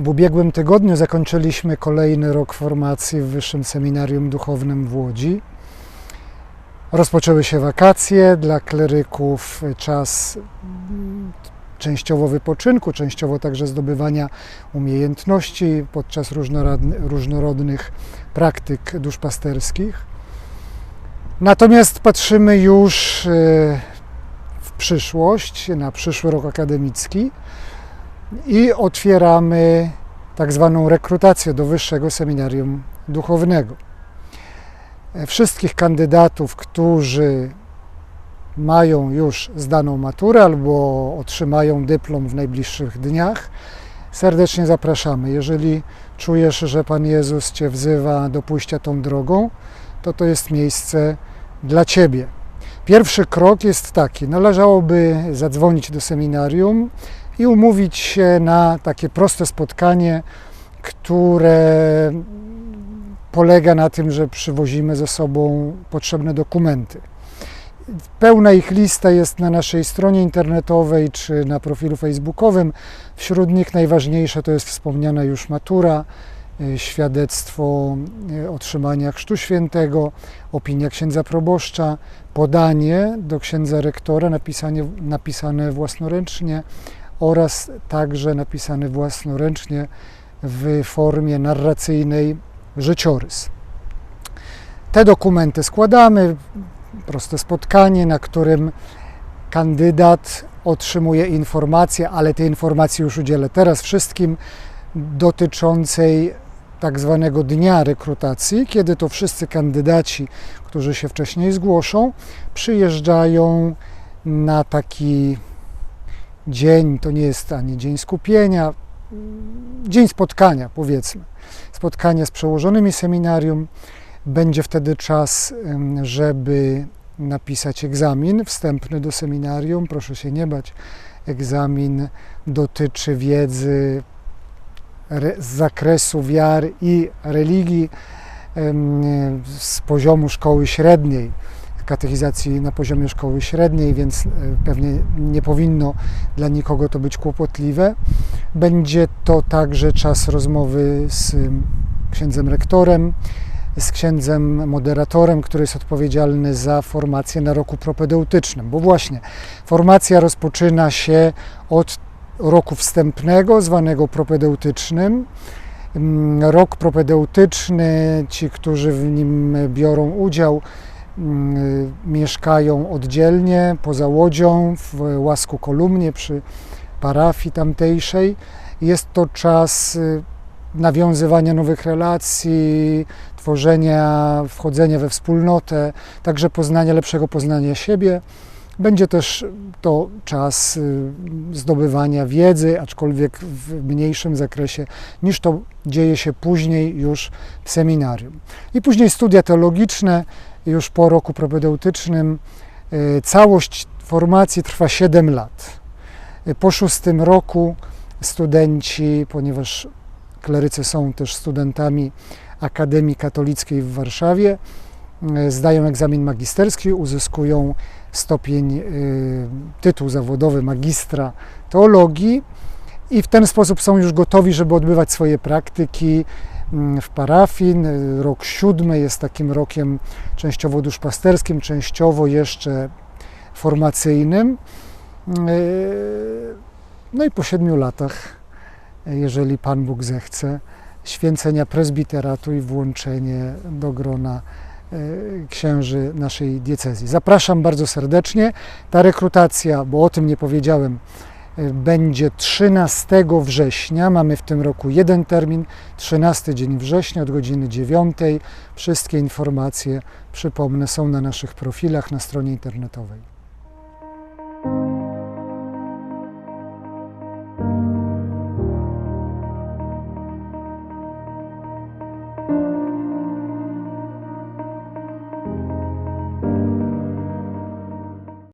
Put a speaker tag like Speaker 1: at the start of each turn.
Speaker 1: W ubiegłym tygodniu zakończyliśmy kolejny rok formacji w Wyższym Seminarium Duchownym w Łodzi. Rozpoczęły się wakacje, dla kleryków czas częściowo wypoczynku, częściowo także zdobywania umiejętności podczas różnorodny- różnorodnych praktyk duszpasterskich. Natomiast patrzymy już e, w przyszłość, na przyszły rok akademicki i otwieramy tak zwaną rekrutację do Wyższego Seminarium Duchownego. E, Wszystkich kandydatów, którzy mają już zdaną maturę albo otrzymają dyplom w najbliższych dniach, serdecznie zapraszamy. Jeżeli czujesz, że Pan Jezus Cię wzywa do pójścia tą drogą, to to jest miejsce dla Ciebie. Pierwszy krok jest taki: należałoby zadzwonić do seminarium i umówić się na takie proste spotkanie, które polega na tym, że przywozimy ze sobą potrzebne dokumenty. Pełna ich lista jest na naszej stronie internetowej czy na profilu facebookowym. Wśród nich najważniejsze to jest wspomniana już matura, y, świadectwo y, otrzymania Chrztu Świętego, opinia księdza proboszcza, podanie do księdza rektora napisane własnoręcznie oraz także napisany własnoręcznie w formie narracyjnej życiorys. Te dokumenty składamy, proste spotkanie, na którym kandydat otrzymuje informację, ale tej informacji już udzielę teraz wszystkim, dotyczącej tak zwanego dnia rekrutacji, kiedy to wszyscy kandydaci, którzy się wcześniej zgłoszą, przyjeżdżają na taki dzień, to nie jest ani dzień skupienia, dzień spotkania, powiedzmy. Spotkania z przełożonymi seminarium. Będzie wtedy czas, żeby napisać egzamin wstępny do seminarium. Proszę się nie bać. Egzamin dotyczy wiedzy z zakresu wiar i religii z poziomu szkoły średniej, katechizacji na poziomie szkoły średniej, więc e, pewnie nie powinno dla nikogo to być kłopotliwe. Będzie to także czas rozmowy z ym, księdzem rektorem, z księdzem moderatorem, który jest odpowiedzialny za formację na roku propedeutycznym. Bo właśnie formacja rozpoczyna się od roku wstępnego, zwanego propedeutycznym. Ym, Rok propedeutyczny, ci, którzy w nim biorą udział, mieszkają oddzielnie, poza Łodzią, w Łasku Kolumnie, przy parafii tamtejszej. Jest to czas y, nawiązywania nowych relacji, tworzenia, wchodzenia we wspólnotę, także poznania, lepszego poznania siebie. Będzie też to czas y, zdobywania wiedzy, aczkolwiek w mniejszym zakresie niż to dzieje się później już w seminarium. I później studia teologiczne, już po roku propedeutycznym. Y, Całość formacji trwa 7 lat. Y, Po szóstym roku studenci, ponieważ klerycy są też studentami Akademii Katolickiej w Warszawie, zdają egzamin magisterski, uzyskują stopień, y, tytuł zawodowy magistra teologii i w ten sposób są już gotowi, żeby odbywać swoje praktyki mm, w parafii. Y, Rok siódmy jest takim rokiem częściowo duszpasterskim, częściowo jeszcze formacyjnym. Y, No i po siedmiu latach, jeżeli Pan Bóg zechce, święcenia prezbiteratu i włączenie do grona księży naszej diecezji. Zapraszam bardzo serdecznie. Ta rekrutacja, bo o tym nie powiedziałem, y, będzie 13 września. Mamy w tym roku jeden termin, 13 dzień września od godziny 9. Wszystkie informacje, przypomnę, są na naszych profilach na stronie internetowej.